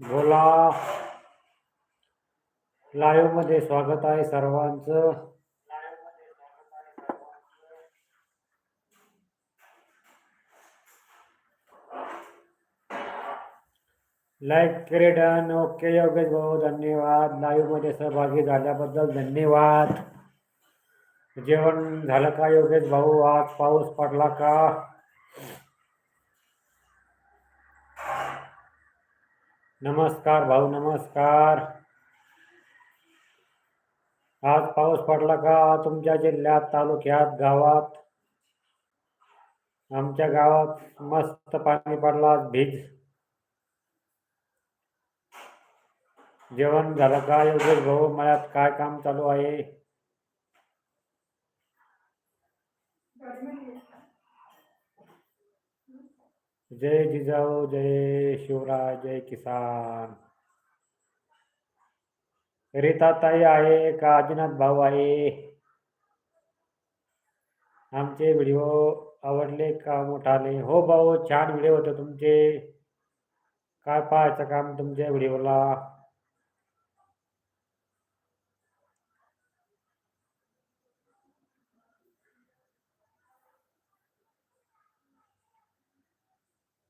बोला. लाईव्हमध्ये स्वागत आहे सर्वांचं. लाईक क्रीडन ओके योगेश भाऊ धन्यवाद. लाईव्हमध्ये सहभागी झाल्याबद्दल धन्यवाद. जेवण झालं का योगेश भाऊ? आज पाऊस पडला का? नमस्कार भाऊ नमस्कार. आज पाऊस पडला का? तुमच्या जिल्ह्यात तालुक्यात गावात? आमच्या गावात मस्त पाणी पडला भीज. जेवण झालं का? योगेश भाऊ मळ्यात काय काम चालू आहे? जय जिजाऊ जय शिवराय जय किसान। रीताताई आहे का? आदिनाथ भाऊ आहे. आमचे व्हिडिओ आवडले का? मोठाले? हो भाऊ छान व्हिडिओ होते तुमचे. काय पाहायचं काम तुमच्या व्हिडिओला?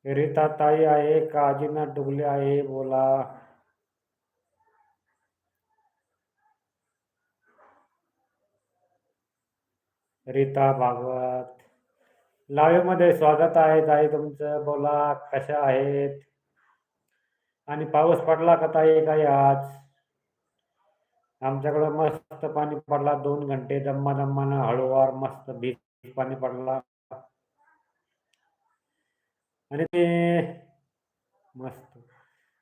रीताताई आहे का आदिनाथ डुगले आहे बोला. रीता भागवत. लाईव्हमध्ये स्वागत आहे ताई तुमचं बोला कशा आहेत? आणि पाऊस पडला का ताई काही आज? आमच्याकडं मस्त पाणी पडला दोन घंटे दम्मा दम्मानं हळूवार मस्त भीज पाणी पडला. आणि ते मस्त.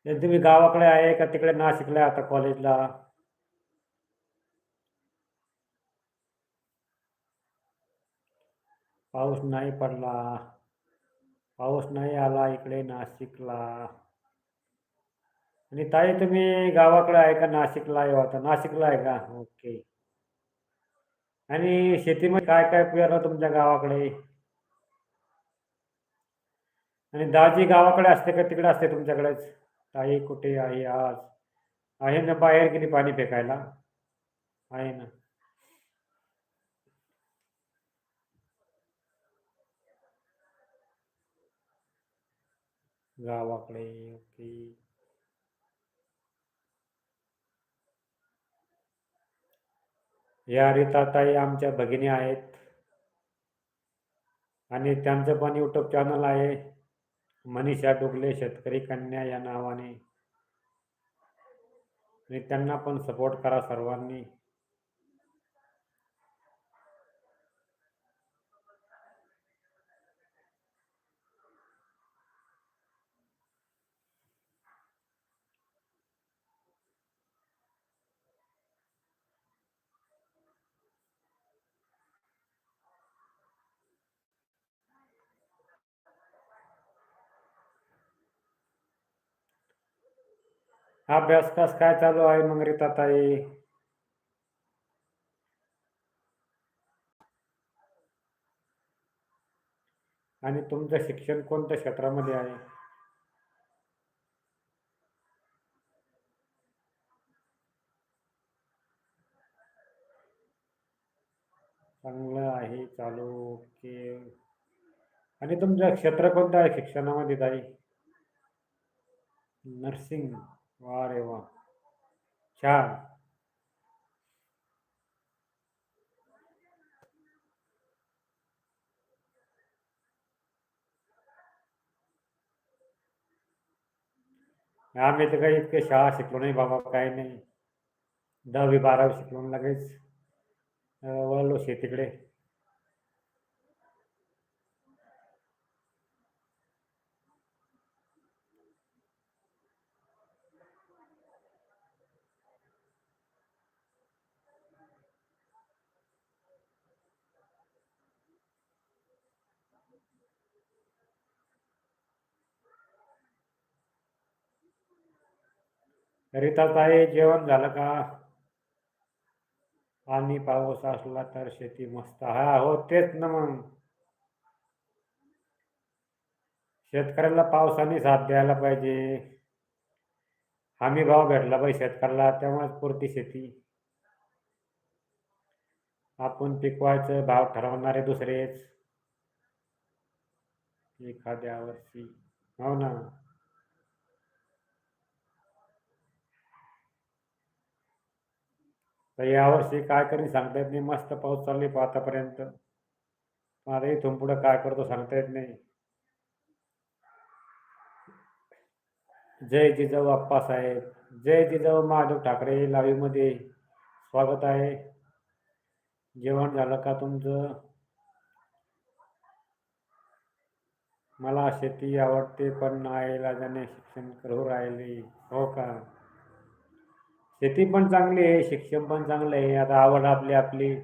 तुम्ही गावाकडे आहे का तिकडे नाशिकला आहे आता कॉलेजला? पाऊस नाही पडला. पाऊस नाही आला इकडे नाशिकला. आणि ताई तुम्ही गावाकडे आहे का नाशिकला आहे आता नाशिकला आहे का? ओके. आणि शेतीमध्ये काय काय पेरलं तुमच्या गावाकडे? आणि दाजी गावाकडे असते का? तिकडे असते तुमच्याकडेच ताई कुठे आहे आज? आहे ना बाहेर गेली पाणी फेकायला? आहे ना. गावाकडे ओके. या रीताताई आमच्या भगिनी आहेत. आणि त्यांचं पण यूट्यूब चॅनल आहे. मनीषा डुगले शेतकरी कन्या या नावाने. आणि त्यांना पण सपोर्ट करा सर्वांनी. अभ्यास कस काय चालू आहे मग रीताताई आणि तुमचं शिक्षण कोणत्या क्षेत्रामध्ये आहे? चांगलं आहे चालू ओके. आणि तुमचं क्षेत्र कोणतं आहे? शिक्षणामध्ये ताई? नर्सिंग. वा रे वा छान आम्ही तर काही इतके शाळा शिकलो नाही बाबा काही नाही। दहावी बारावी शिकलो लगेच वळलो शेतीकडे रीता ताई जेवण झालं का? पाणी पाऊस असला तर शेती मस्त. हा हो तेच ना मग. शेतकऱ्याला पावसाने साथ द्यायला पाहिजे. हमी भाव भेटला पाहिजे शेतकऱ्याला तेव्हाच पुरती शेती. आपण पिकवायचं भाव ठरवणारे दुसरेच. एखाद्या वर्षी. हो ना. तर यावर्षी काय करी सांगता येत नाही. मस्त पाऊस चालली आतापर्यंत. आता इथून पुढं काय करतो सांगता येत नाही. जय जिजाऊ आप्पासाहेब जय जिजाऊ महादेव ठाकरे लाईव्हमध्ये स्वागत आहे. जेवण झालं का तुमचं? मला शेती आवडते पण आईला जाणे शिक्षण करू राहिले. हो का? शेती पण चांगली आहे शिक्षण पण चांगलं आहे. आता आवड आपली आपली.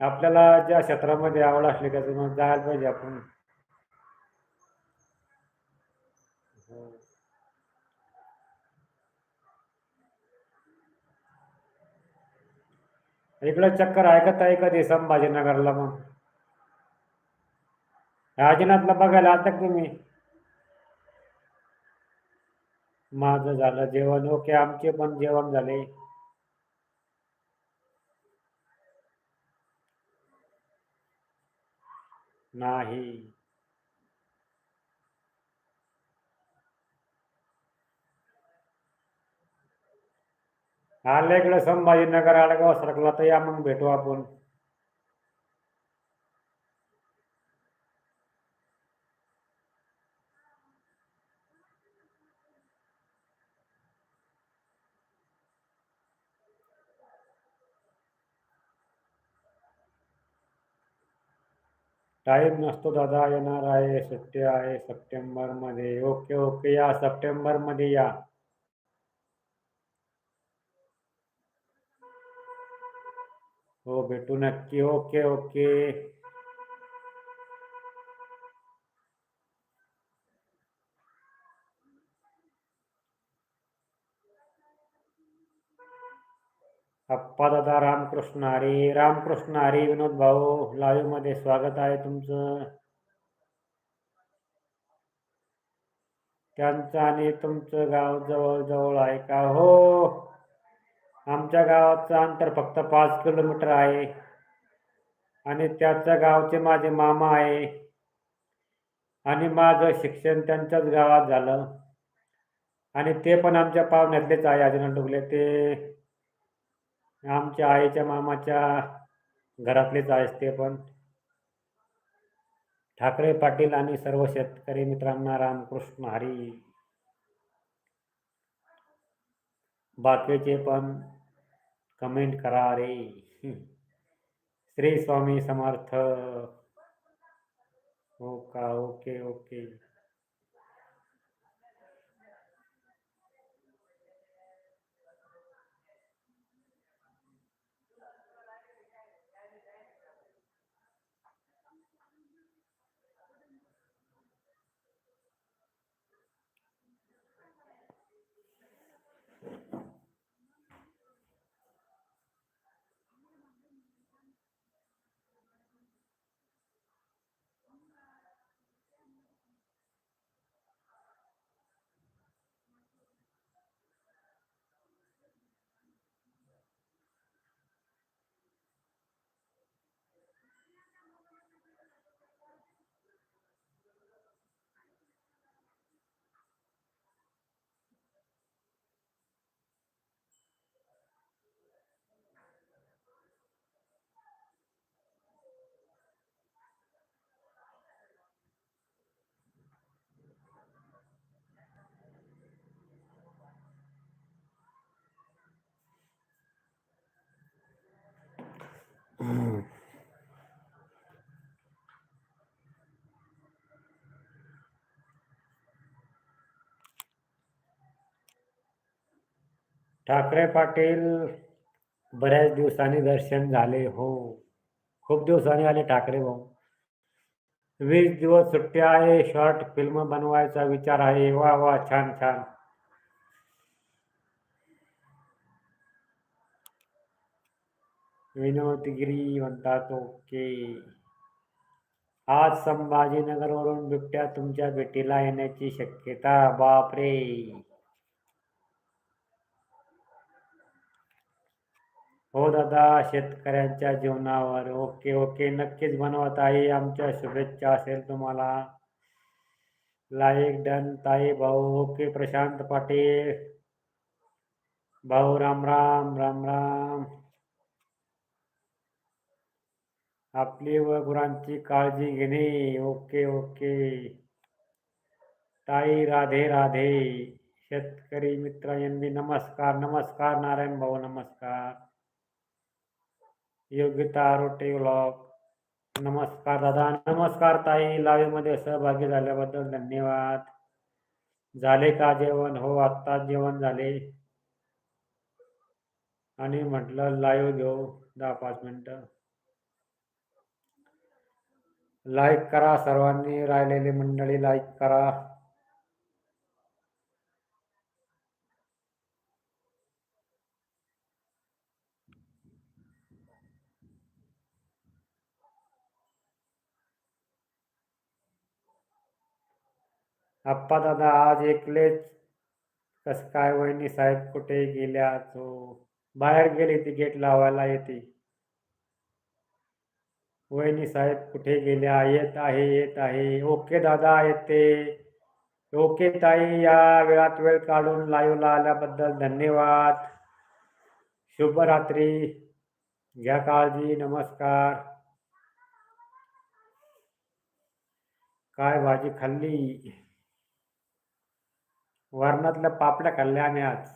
आपल्याला ज्या क्षेत्रामध्ये आवड असली त्याच्यामध्ये जायला पाहिजे आपण. हो. इकडं चक्कर ऐकत आहे कधी संभाजीनगरला मग? राजनाथला बघायला आता तुम्ही? माझं झालं जेवण. ओके आमचे पण जेवण झाले. नाही. आलं इकडे संभाजीनगर आडगाव सरकला तर या मग भेटू आपण. टाईम नसतो दादा येणार आहे सुट्टी आहे सप्टेंबरमध्ये ओके ओके या सप्टेंबर सप्टेंबरमध्ये या हो भेटू नक्की ओके ओके अप्पा दादा रामकृष्ण हरी रामकृष्ण हरी विनोद भाऊ लाईव्हमध्ये स्वागत आहे तुमचं. त्यांचं आणि तुमचं गाव जवळ जवळ आहे का? हो. आमच्या गावाचं अंतर फक्त पाच किलोमीटर आहे. आणि त्याच्या गावचे माझे मामा आहे. आणि माझं शिक्षण त्यांच्याच गावात झालं. आणि ते पण आमच्या पाहुण्यातलेच आहे अजून डुगले ते आमच्या आईच्या मामाच्या घरातलेच आहेस ते पण. ठाकरे पाटील आणि सर्व शेतकरी मित्रांना रामकृष्ण हरी. बाकीचे पण कमेंट करा रे. श्री स्वामी समर्थ. हो का? Okay okay. ठाकरे पाटील बऱ्याच दिवसांनी दर्शन झाले हो. खूप दिवसांनी आले ठाकरे भाऊ. वीस दिवस सुट्टी आहे शॉर्ट फ़िल्म बनवायचा विचार आहे. वा वा, छान छान. विनोदगिरी म्हणतात, ओके. आज संभाजीनगरवरून बिबट्या तुमच्या भेटीला येण्याची शक्यता. बापरे! हो दादा शेतकऱ्यांच्या जीवनावर. Okay okay. नक्कीच बनवत आहे आमच्या शुभेच्छा असेल तुम्हाला. लाईक डन ताई, भाऊ. ओके, प्रशांत पाटील. भाऊ, राम राम राम राम. आपली व गुरांची काळजी घेणे. Okay okay. ताई, राधे राधे. शेतकरी मित्रांनी नमस्कार नमस्कार, नारायण भाऊ, नमस्कार. योगिता रोटे व्लॉग. नमस्कार दादा. नमस्कार ताई. लाईव्हमध्ये सहभागी झाल्याबद्दल धन्यवाद. झाले का जेवण? हो आत्ताच जेवण झाले. आणि म्हटलं लाईव्ह घेऊ. दहा पाच मिनटं. लाईक करा सर्वांनी. राहिलेली मंडळी लाईक करा. आप्पा दादा आज एकलेच. कस काय वहिनी साहेब कुठे गेल्या? तो बाहेर गेली ती गेट लावायला येते. वहिनी साहेब कुठे गेल्या? येत आहे येत आहे. ओके दादा येते. ओके ताई या वेळात वेळ काढून लाईव्हला आल्याबद्दल धन्यवाद. शुभरात्री. घ्या काळजी नमस्कार. काय भाजी खाल्ली? वरणातल्या पापड्या खाल्ल्या आम्ही आज.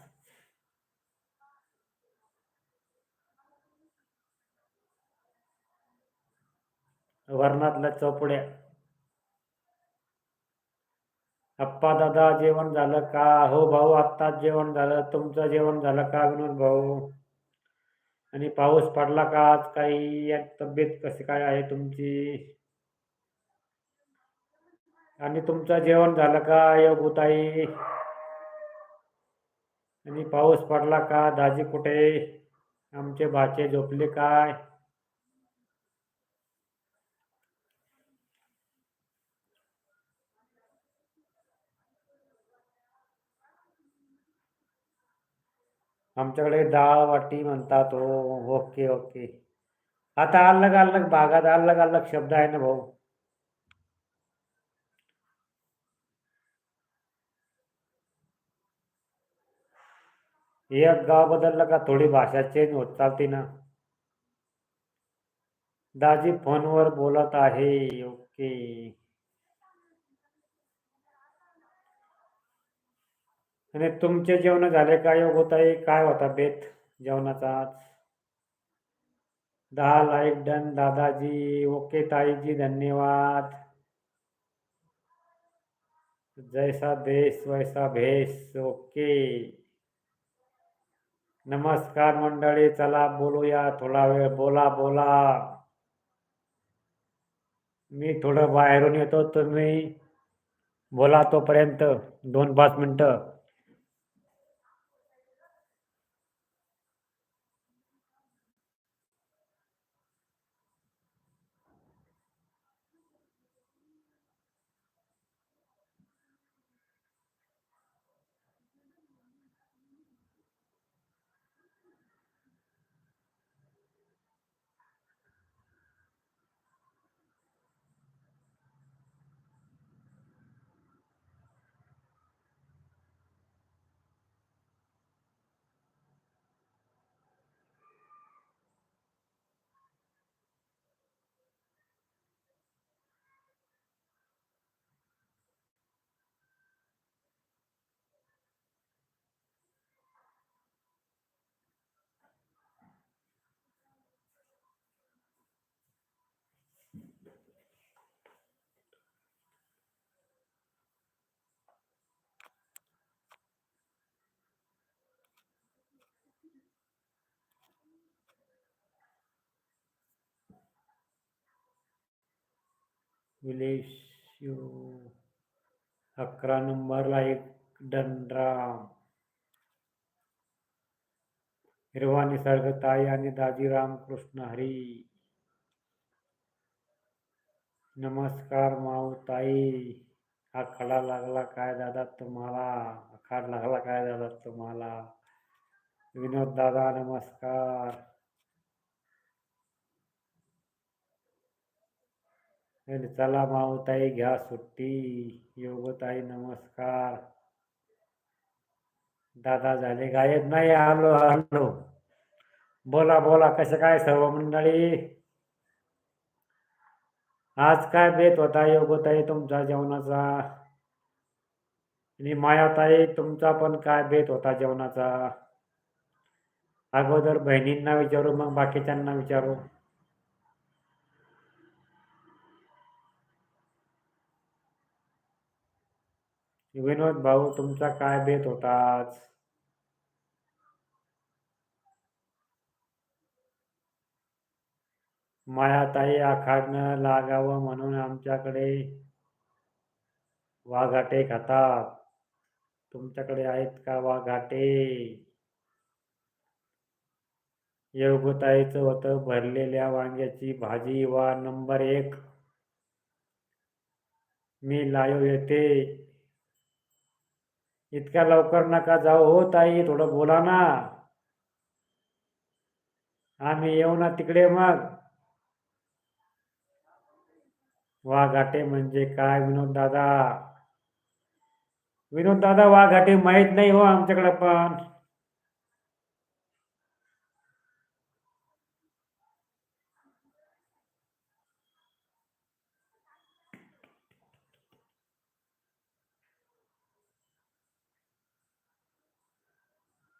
वरणातल्या चोपड्या. अप्पा दादा जेवण झालं का? हो भाऊ आत्ताच जेवण झालं. तुमचं जेवण झालं का विनोद भाऊ? आणि पाऊस पडला का आज? काही तब्येत कशी काय आहे तुमची? आणि तुमचं जेवण झालं का योगुताई? आणि पाऊस पडला का दाजी कुठे आमचे भाचे झोपले काय? आमच्याकडे डाळ वाटी म्हणतात. हो ओके ओके आता अलग अलग भागात अलग अलग शब्द आहे ना भाऊ. एक गाव बदललं का थोडी भाषा चेंज होत चालते ना. दाजी फोनवर बोलत आहे ओके. आणि तुमचे जेवण झाले का योग होताई काय होता बेत जेवणाचा दहा लाईक डन दादाजी ओके ताईजी धन्यवाद. जैसा देश वैसा भेस ओके. नमस्कार मंडळी चला बोलूया थोडा वेळ बोला बोला. मी थोडं बाहेरून येतो तुम्ही बोला तोपर्यंत दोन पाच मिनटं. विलेश अकरा नंबरला एक दंडराम हिरवा निसर्ग ताई आणि दाजी रामकृष्ण हरी नमस्कार माऊ ताई. आखाडा लागला काय दादा तुम्हाला? आखाड लागला काय दादा तुम्हाला? विनोद दादा नमस्कार. चला मावताई घ्या सुट्टी. योगताई नमस्कार. दादा झाले गायब? नाही आलो आलो. बोला बोला कसं काय सर्व मंडळी? आज काय बेत होता योगताई तुमचा जेवणाचा? आणि मायाताई तुमचा पण काय बेत होता जेवणाचा? अगोदर बहिणींना विचारू मग बाकीच्यांना विचारू. विनोद भाऊ तुमचा काय बेत होता आज? मायाताई आखाडनं लागावं म्हणून आमच्याकडे वाघाटे खातात. तुमच्याकडे आहेत का वाघाटे? योगताईचं होतं भरलेल्या वांग्याची भाजी. वा नंबर एक. मी लाईव्ह येते. इतक्या लवकर नका जाऊ हो ताई थोडं बोला ना. आम्ही येऊ ना तिकडे मग. वाघाटे म्हणजे काय विनोद दादा? विनोद दादा वाघाटे माहीत नाही हो आमच्याकडे पण.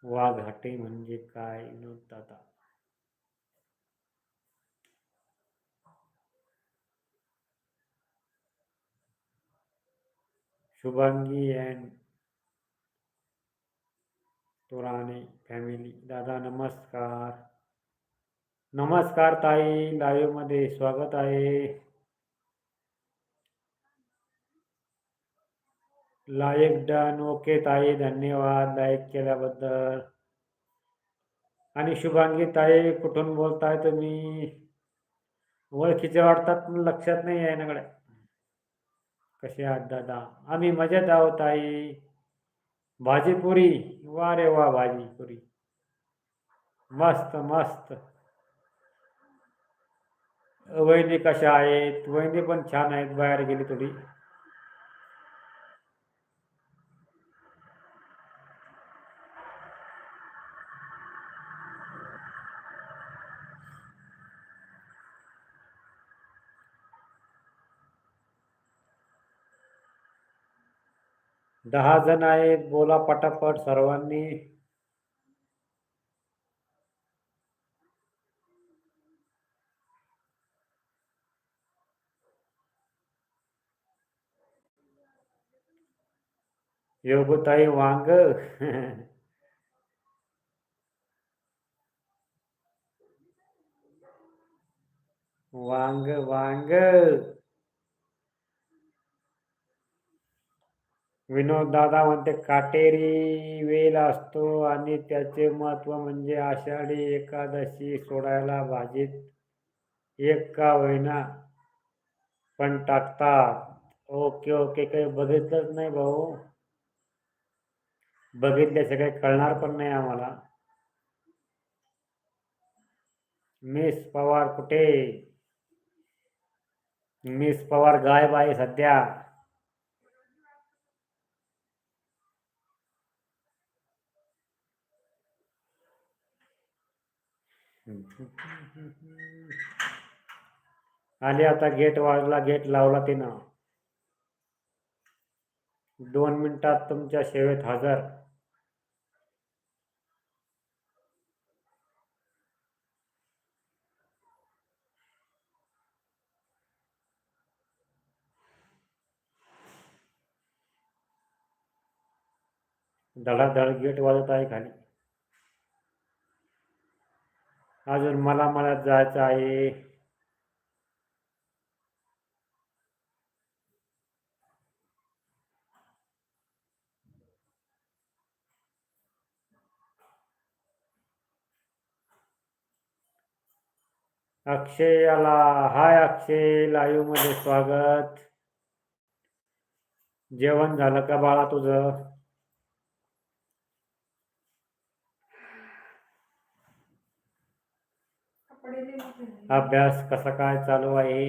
वाघाटे म्हणजे काय विनोद दादा शुभांगी अँड तुराणे फॅमिली दादा, नमस्कार. नमस्कार ताई लाईव्ह मध्ये स्वागत आहे. लाईक डन ओके ताई धन्यवाद लाईक केल्याबद्दल. आणि शुभांगी ताई कुठून बोलताय तुम्ही? ओळखीचे वाटतात पण लक्षात नाही आहे ना कसे आहात दादा? आम्ही मजेत आहोत ताई. भाजीपुरी वा रे वा भाजीपुरी मस्त मस्त. वहिनी कशा आहेत? वहिनी पण छान आहेत बाहेर गेली थोडी. दहा जण आहेत बोला पटापट सर्वांनी. योगताई वांग. वांग वांग. विनोद दादा म्हणते काटेरी वेल असतो आणि त्याचे महत्त्व म्हणजे आषाढी एकादशी सोडायला भाजीत एक का होईना पण टाकतात. ओके ओके काही बघितलंच नाही भाऊ. बघितल्याचं काही कळणार पण नाही आम्हाला. मिस पवार कुठे? मिस पवार गायब आहे सध्या. आले आता गेट वाजला गेट लावला तिनं. दोन मिनिटात तुमच्या सेवेत हजर. धडाधड गेट वाजत आहे खाली. अजून मला मला जायचं आहे. अक्षयला हाय अक्षय लाईव्हमध्ये स्वागत. जेवण झालं का बाळा तुझं? अभ्यास कसा काय चालू आहे?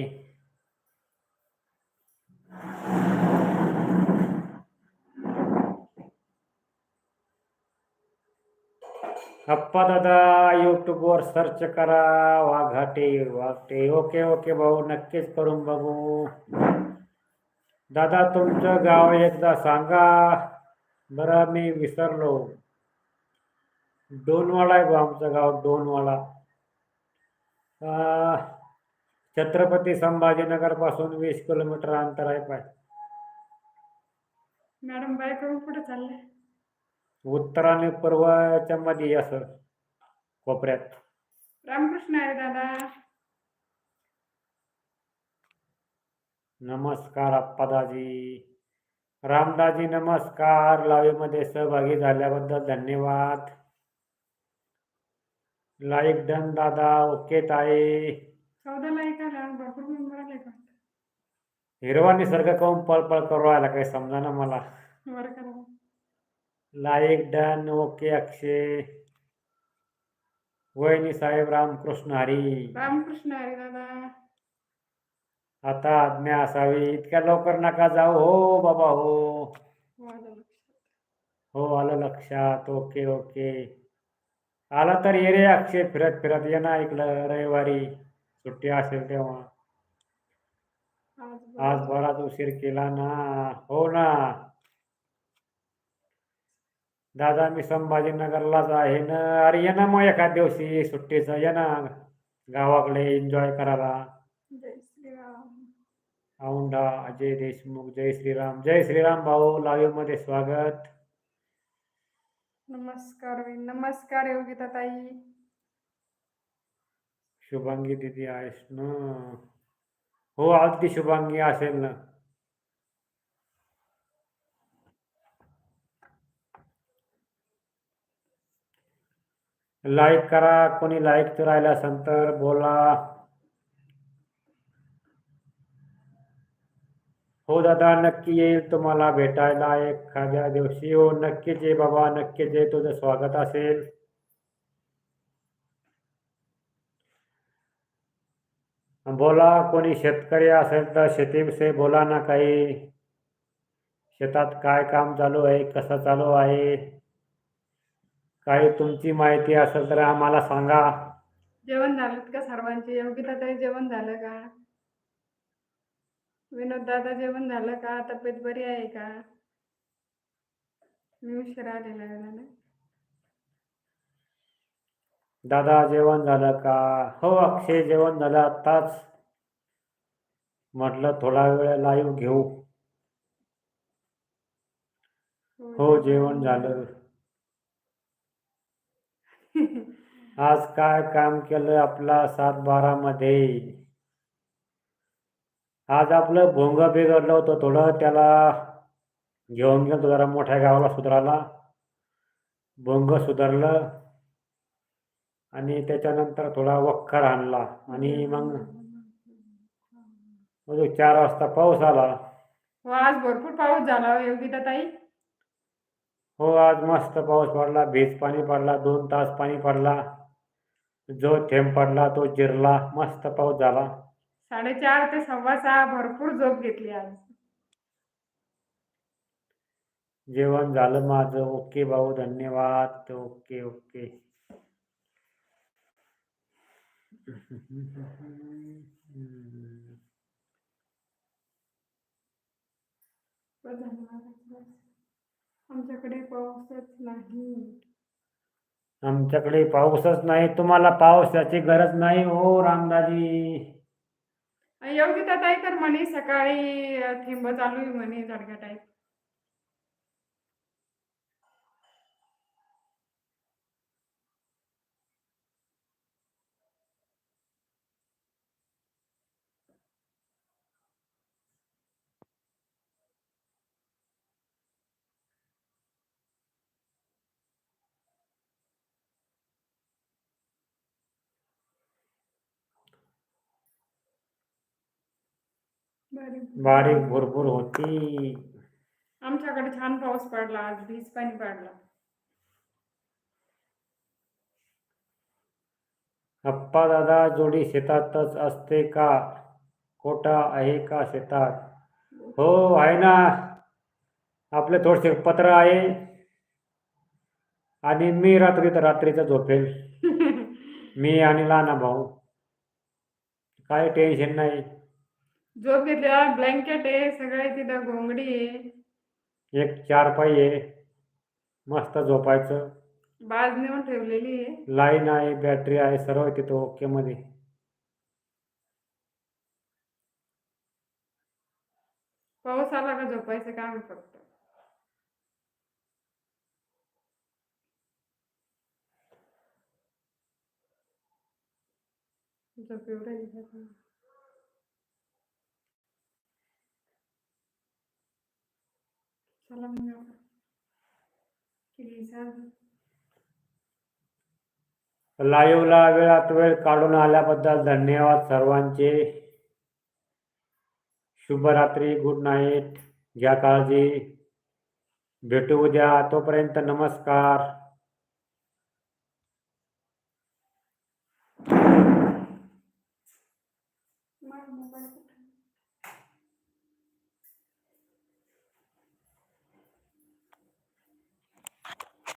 अप्पा दादा YouTube सर्च करा वाघाटे वाघटे. ओके ओके भाऊ नक्कीच करून बघू. दादा तुमचं गाव एकदा सांगा. बरं मी विसरलो. डोनवाडा आहे भाऊ आमचं गाव डोनवाडा. छत्रपती संभाजीनगरपासून वीस किलोमीटर अंतर आहे पाय. मॅडम बाय करून कुठे चालले उत्तर आणि पूर्वच्या मध्ये असं कोपऱ्यात. रामकृष्ण आहे दादा. नमस्कार अप्पादाजी. रामदाजी नमस्कार. लाईव्हमध्ये सहभागी झाल्याबद्दल धन्यवाद. लाईक डन दादा ओके ताई. चौदाला आहे का मॅडम भरपूर मेंबर आले का? हिरवा निसर्ग काऊन पळपळ करू राहिला काही समजा ना मला. बरं करा. Like done okay Akshay. वहिनी साहेब रामकृष्ण हरी. रामकृष्ण आहे दादा. आता आज्ञा असावी इतक्या लवकर नका जाऊ हो बाबा हो. हो, आलं लक्षात. हो आलं लक्षात ओके ओके. आला तर ये रे अक्षय फिरत फिरत ये ना इकडं रविवारी. सुट्टी असेल तेव्हा. आज आज बरं. बराच उशीर केला ना. हो ना. दादा मी संभाजीनगरलाच आहे ना अरे ये ना मग एखाद दिवशी सुट्टीचं ये ना. गावाकडे एन्जॉय करायला. जय श्रीराम. औंढा अजय देशमुख जय श्रीराम. जय श्रीराम भाऊ लाईव्हमध्ये स्वागत. नमस्कार नमस्कार योगिता ताई शुभांगी दिदी आहेस ना हो अगदी शुभांगी असेल ना. लाईक करा कोणी लाईक राहिला असेल तर बोला. हो दादा नक्की येईल तुम्हाला भेटायला एखाद्या दिवशी. हो नक्कीच ये बाबा नक्कीच ये तुझं स्वागत असेल. बोला कोणी शेतकरी असेल तर शेतीविषयी बोला ना काही. शेतात काय काम चालू आहे कसं चालू आहे? काही तुमची माहिती असेल तर आम्हाला सांगा. जेवण झालं का सर्वांचे? योगिता ताई जेवण झालं का? विनोद दादा जेवण झालं का? तब्येत बरी आहे का? मी उशिरा आलेला आहे ना दादा जेवण झालं का? हो अक्षय जेवण झालं. आत्ताच म्हटलं थोडा वेळ लाईव्ह घेऊ. हो जेवण झालं. आज काय काम केलं आपला सात बारा मध्ये आज आपलं भोंग बिघडलं होतं थोडं त्याला घेऊन गेलो जरा मोठ्या गावाला सुधारायला भोंग सुधारलं आणि त्याच्यानंतर थोडा वक्कर आणला आणि मग मग चार वाजता पाऊस आला. हो आज भरपूर पाऊस झाला हो योगिता ताई. हो आज मस्त पाऊस पडला भीज पाणी पडला दोन तास पाणी पडला. जो थेंब पडला तो जिरला मस्त पाऊस झाला. साडेचार ते सव्वा सहा भरपूर झोप घेतली आज. जेवण झालं माझं. ओके भाऊ धन्यवाद. Okay okay. आमच्याकडे पाऊसच नाही. आमच्याकडे पाऊसच नाही. तुम्हाला पावसाची गरज नाही हो रामदाजी. योगिता ताई तर म्हणे सकाळी थेंब चालू आहे म्हणे झडका टाईप बारीक भरपूर होती. आमच्याकडे छान पाऊस पडला आज वीज पाणी पडला. अप्पा दादा जोडी शेतातच असते का? कोटा आहे का शेतात? हो आहे ना. आपले थोडेसे पत्र आहे. आणि मी रात्री तर रात्रीचं झोपेल. मी आणि लहाना भाऊ. काही टेन्शन नाही. झोप घेतल्या ब्लँकेट आहे सगळे तिथं घोंगडी आहे. एक चार पाई आहे. मस्त झोपायचं. बाज नेऊन ठेवलेली आहे. लाईन आहे बॅटरी आहे सर्व आहे तिथं ओके मध्ये. पाऊस आला का झोपायचं काम फक्त? झोप एवढं दिसत नाही. चला मग आता. लाईव्हला वेळात वेळ काढून आल्याबद्दल धन्यवाद सर्वांचे. शुभरात्री गुड नाईट घ्या काळजी. भेटू उद्या. तोपर्यंत नमस्कार.